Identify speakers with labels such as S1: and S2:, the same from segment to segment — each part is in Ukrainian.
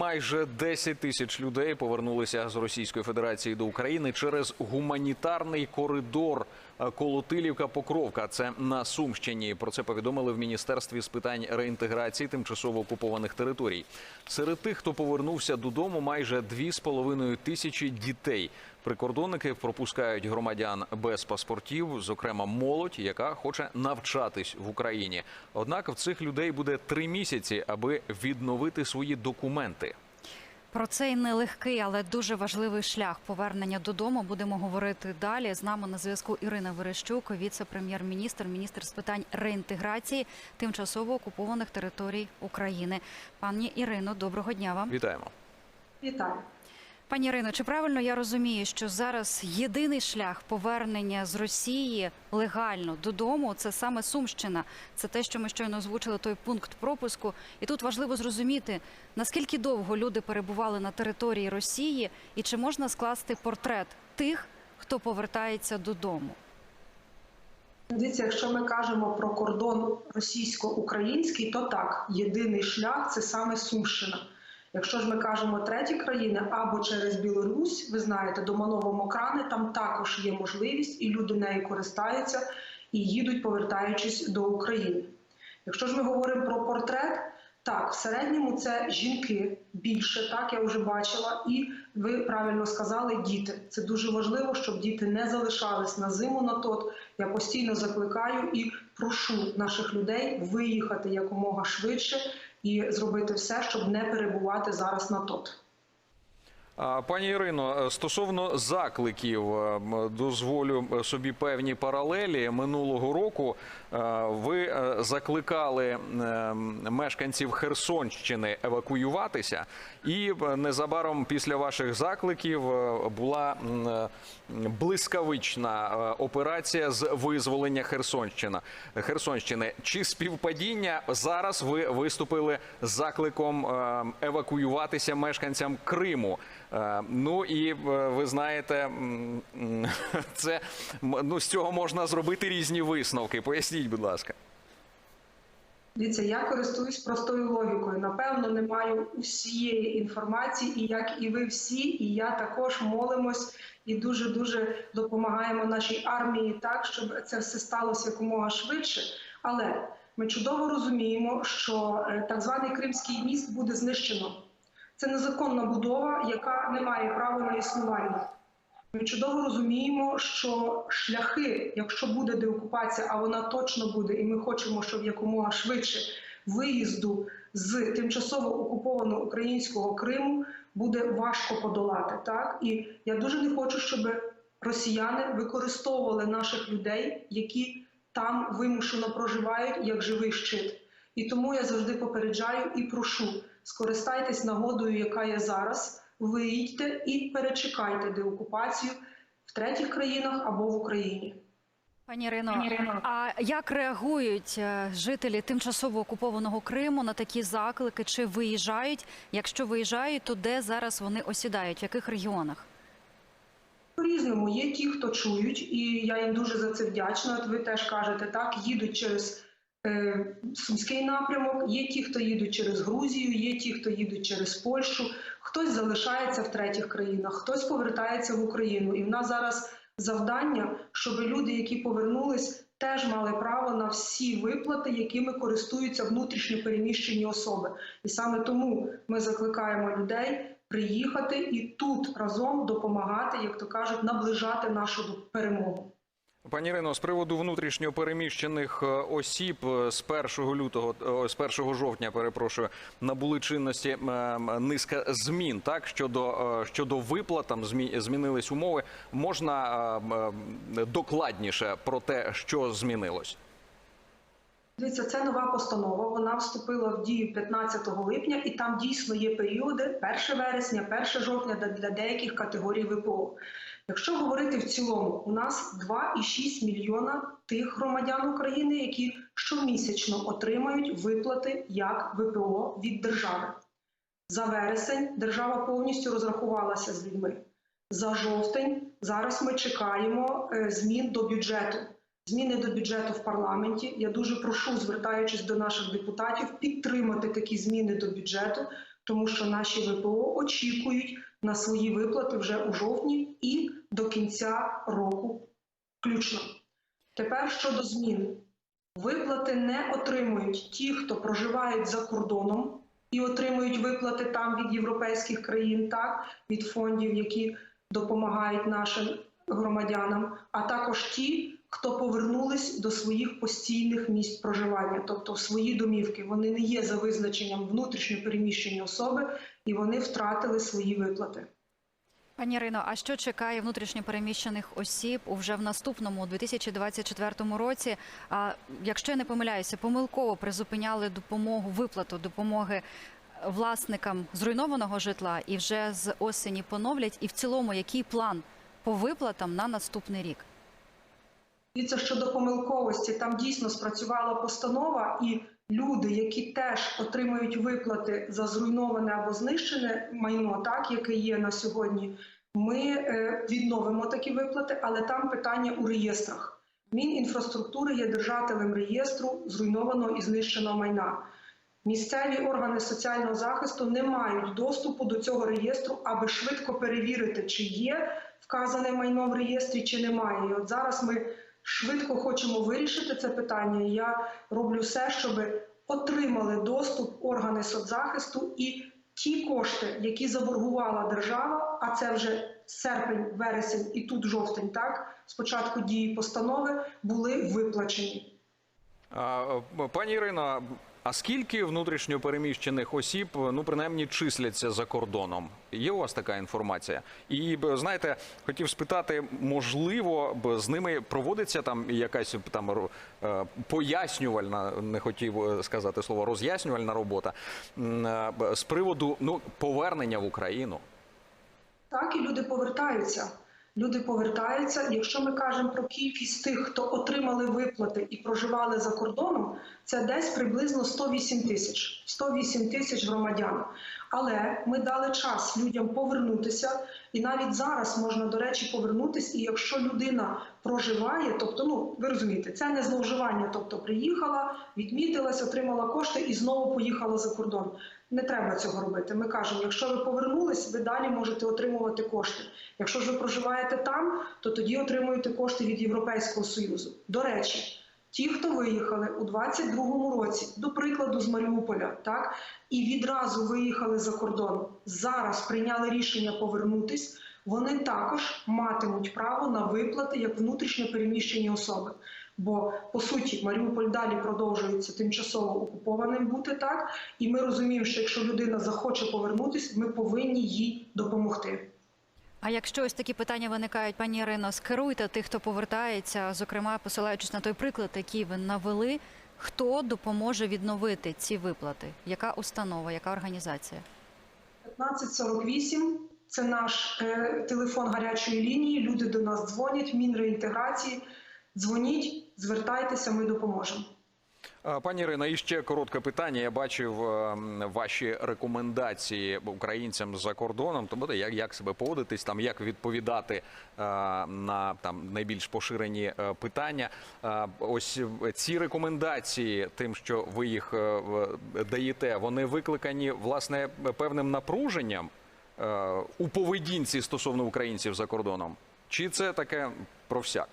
S1: майже 10 тисяч людей повернулися з Російської Федерації до України через гуманітарний коридор е, Колотилівка-Покровка. Це на Сумщині. Про це повідомили в міністерстві з питань реінтеграції тимчасово окупованих територій. Серед тих, хто повернувся додому, майже 2,5 тисячі дітей. Прикордонники пропускають громадян без паспортів, зокрема молодь, яка хоче навчатись в Україні. Однак в цих людей буде три місяці, аби відновити свої документи.
S2: Про цей нелегкий, але дуже важливий шлях повернення додому. Будемо говорити далі. З нами на зв'язку Ірина Верещук, віце-прем'єр-міністр, міністр з питань реінтеграції тимчасово окупованих територій України. Пані Ірино, доброго дня вам.
S1: Вітаємо.
S3: Вітаю.
S2: Пані Ірино, чи правильно я розумію, що зараз єдиний шлях повернення з Росії легально додому це саме Сумщина? Це те, що ми щойно озвучили, той пункт пропуску. І тут важливо зрозуміти, наскільки довго люди перебували на території Росії, і чи можна скласти портрет тих, хто повертається додому?
S3: Дивіться, якщо ми кажемо про кордон російсько-український, то так, єдиний шлях це саме Сумщина. Якщо ж ми кажемо треті країни або через Білорусь, ви знаєте, до Малого Мокрани там також є можливість, і люди нею користаються і їдуть, повертаючись до України. Якщо ж ми говоримо про портрет, так, в середньому це жінки більше, так я вже бачила, і ви правильно сказали, діти. Це дуже важливо, щоб діти не залишались на зиму на тот. Я постійно закликаю і прошу наших людей виїхати якомога швидше і зробити все, щоб не перебувати зараз на тот.
S1: Пані Ірино, е, стосовно закликів, е, дозволю е, собі певні паралелі. Минулого року ви закликали мешканців Херсонщини евакуюватися, і незабаром після ваших закликів була блискавична операція з визволення Херсонщина. Херсонщини. Чи співпадіння зараз ви виступили з закликом е, евакуюватися мешканцям Криму? Е, Ну і е, ви знаєте, це ну з цього можна зробити різні висновки. Поясніть, будь ласка.
S3: Дивіться, я користуюсь простою логікою. Напевно, не маю усієї інформації, і як і ви всі, і я також молимось і дуже дуже допомагаємо нашій армії так, щоб це все сталося якомога швидше. Але ми чудово розуміємо, що е, так званий Кримський міст буде знищено. Це незаконна будова, яка не має права на існування. Ми чудово розуміємо, що шляхи, якщо буде деокупація, а вона точно буде, і ми хочемо, щоб якомога швидше виїзду з тимчасово окупованого українського Криму буде важко подолати. Так і я дуже не хочу, щоб росіяни використовували наших людей, які там вимушено проживають як живий щит. І тому я завжди попереджаю і прошу скористайтесь нагодою, яка є зараз. Виїдьте і перечекайте деокупацію в третіх країнах або в Україні.
S2: Пані Ірино, а як реагують е, жителі тимчасово окупованого Криму на такі заклики? Чи виїжджають? Якщо виїжджають, то де зараз вони осідають? В яких регіонах?
S3: По-різному є ті, хто чують, і я їм дуже за це вдячна. От ви теж кажете, так їдуть через Сумський напрямок. Є ті, хто їдуть через Грузію, є ті, хто їдуть через Польщу. Хтось залишається в третіх країнах, хтось повертається в Україну. І в нас зараз завдання, щоб люди, які повернулись, теж мали право на всі виплати, якими користуються внутрішньо переміщені особи. І саме тому ми закликаємо людей приїхати і тут разом допомагати, як то кажуть, наближати нашу перемогу.
S1: Пані Ірино, з приводу внутрішньо переміщених е, осіб е, з 1 лютого, е, з 1 жовтня, перепрошую, набули чинності е, низка змін. Так щодо щодо виплат, там змінились умови. Можна е, м, е, докладніше про те, що змінилось?
S3: Дивіться, це нова постанова. Вона вступила в дію 15 липня, і там дійсно є періоди 1 вересня, 1 жовтня для деяких категорій ВПО. Якщо говорити в цілому, у нас 2,6 мільйона тих громадян України, які щомісячно отримають виплати як ВПО від держави. За вересень держава повністю розрахувалася з людьми. За жовтень зараз ми чекаємо е, змін до бюджету. Зміни до бюджету в парламенті. Я дуже прошу, звертаючись до наших депутатів, підтримати такі зміни до бюджету, тому що наші ВПО очікують на свої виплати вже у жовтні і до кінця року включно. Тепер щодо змін. Виплати не отримують ті, хто проживають за кордоном і отримують виплати там від європейських країн, так від фондів, які допомагають нашим громадянам, а також ті, хто повернулись до своїх постійних місць проживання, тобто в свої домівки. Вони не є за визначенням внутрішньо переміщені особи, і вони втратили свої виплати.
S2: Пані Ірино, а що чекає внутрішньопереміщених осіб уже в наступному 2024 році? А якщо я не помиляюся, помилково призупиняли допомогу, виплату допомоги власникам зруйнованого житла і вже з осені поновлять. І в цілому, який план по виплатам на наступний рік?
S3: Дивіться, щодо помилковості, там дійсно спрацювала постанова, і люди, які теж отримують виплати за зруйноване або знищене майно, так яке є на сьогодні, ми е, відновимо такі виплати, але там питання у реєстрах. Мінінфраструктури є держателем реєстру зруйнованого і знищеного майна. Місцеві органи соціального захисту не мають доступу до цього реєстру, аби швидко перевірити, чи є вказане майно в реєстрі, чи немає. І от зараз ми швидко хочемо вирішити це питання. Я роблю все, щоб отримали доступ органи соцзахисту і ті кошти, які заборгувала держава, а це вже серпень, вересень і тут жовтень, так спочатку дії постанови були виплачені.
S1: Пані Ірино, а скільки внутрішньо переміщених осіб, ну принаймні, числяться за кордоном? Є у вас така інформація? І знаєте, хотів спитати, можливо, з ними проводиться там якась там е, пояснювальна, не хотів е, сказати слово роз'яснювальна робота е, з приводу ну повернення в Україну.
S3: Так, і люди повертаються. Люди повертаються. Якщо ми кажемо про кількість тих, хто отримали виплати і проживали за кордоном, це десь приблизно 108 тисяч. 108 тисяч громадян. Але ми дали час людям повернутися, і навіть зараз можна, до речі, повернутися. І якщо людина проживає, тобто, ну ви розумієте, це не зловживання, тобто приїхала, відмітилась, отримала кошти і знову поїхала за кордон. Не треба цього робити. Ми кажемо, якщо ви повернулись, ви далі можете отримувати кошти. Якщо ж ви проживаєте там, то тоді отримуєте кошти від Європейського союзу. До речі, ті, хто виїхали у 22-му році, до прикладу, з Маріуполя, так і відразу виїхали за кордон. Зараз прийняли рішення повернутись. Вони також матимуть право на виплати як внутрішньо переміщені особи. Бо по суті Маріуполь далі продовжується тимчасово окупованим бути так, і ми розуміємо, що якщо людина захоче повернутись, ми повинні їй допомогти.
S2: А якщо ось такі питання виникають, пані Ірино, скеруйте тих, хто повертається, зокрема посилаючись на той приклад, який ви навели, хто допоможе відновити ці виплати? Яка установа, яка організація?
S3: 1548 – це наш е, телефон гарячої лінії. Люди до нас дзвонять. Мінреінтеграції. Дзвоніть, звертайтеся, ми допоможемо.
S1: Пані Ірина, і ще коротке питання. Я бачив е, ваші рекомендації українцям за кордоном. То буде як, як себе поводитись, там як відповідати е, на там найбільш поширені е, питання. Е, ось ці рекомендації, тим, що ви їх е, даєте, вони викликані власне певним напруженням е, у поведінці стосовно українців за кордоном. Чи це таке про всяк?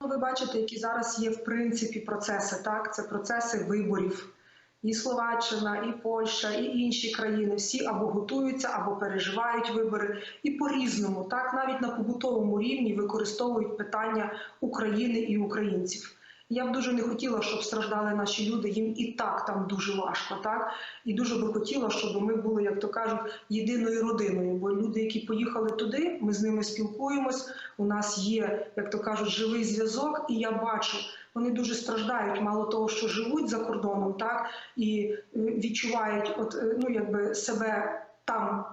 S3: Ну, Ви бачите, які зараз є в принципі процеси. Так, це процеси виборів. І Словаччина, і Польща, і інші країни всі або готуються, або переживають вибори, і по-різному, так навіть на побутовому рівні використовують питання України і українців. Я б дуже не хотіла, щоб страждали наші люди. Їм і так там дуже важко, так і дуже би хотіла, щоб ми були, як то кажуть, єдиною родиною. Бо люди, які поїхали туди, ми з ними спілкуємось. У нас є, як то кажуть, живий зв'язок, і я бачу, вони дуже страждають. Мало того, що живуть за кордоном, так і е, відчувають, от е, ну якби себе там.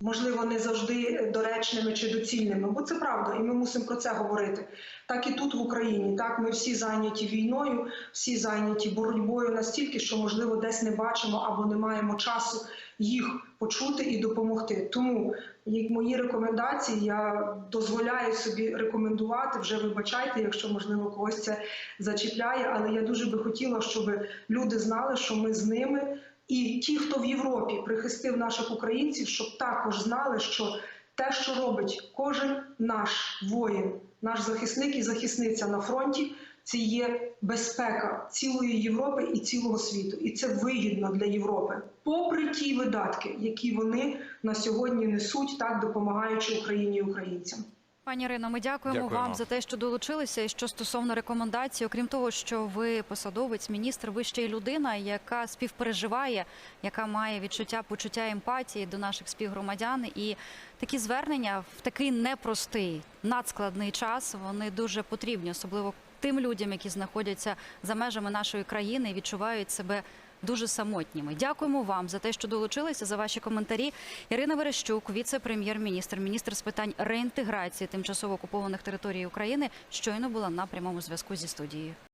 S3: Можливо, не завжди доречними чи доцільними, бо це правда, і ми мусимо про це говорити. Так і тут в Україні. Так, ми всі зайняті війною, всі зайняті боротьбою настільки, що можливо десь не бачимо або не маємо часу їх почути і допомогти. Тому як мої рекомендації, я дозволяю собі рекомендувати. Вже вибачайте, якщо можливо когось це зачіпляє. Але я дуже би хотіла, щоб люди знали, що ми з ними. І ті, хто в Європі прихистив наших українців, щоб також знали, що те, що робить кожен наш воїн, наш захисник і захисниця на фронті, це є безпека цілої Європи і цілого світу, і це вигідно для Європи, попри ті видатки, які вони на сьогодні несуть, так допомагаючи Україні і українцям.
S2: Пані Ірино, ми дякуємо,
S1: Дякуємо.
S2: вам за те, що долучилися. І що стосовно рекомендацій, окрім того, що ви посадовець, міністр, ви ще й людина, яка співпереживає, яка має відчуття, почуття емпатії до наших співгромадян. І такі звернення в такий непростий, надскладний час вони дуже потрібні, особливо тим людям, які знаходяться за межами нашої країни і відчувають себе. Дуже самотніми. Дякуємо вам за те, що долучилися за ваші коментарі. Ірина Верещук, віце-прем'єр-міністр, міністр з питань реінтеграції тимчасово окупованих територій України, щойно була на прямому зв'язку зі студією.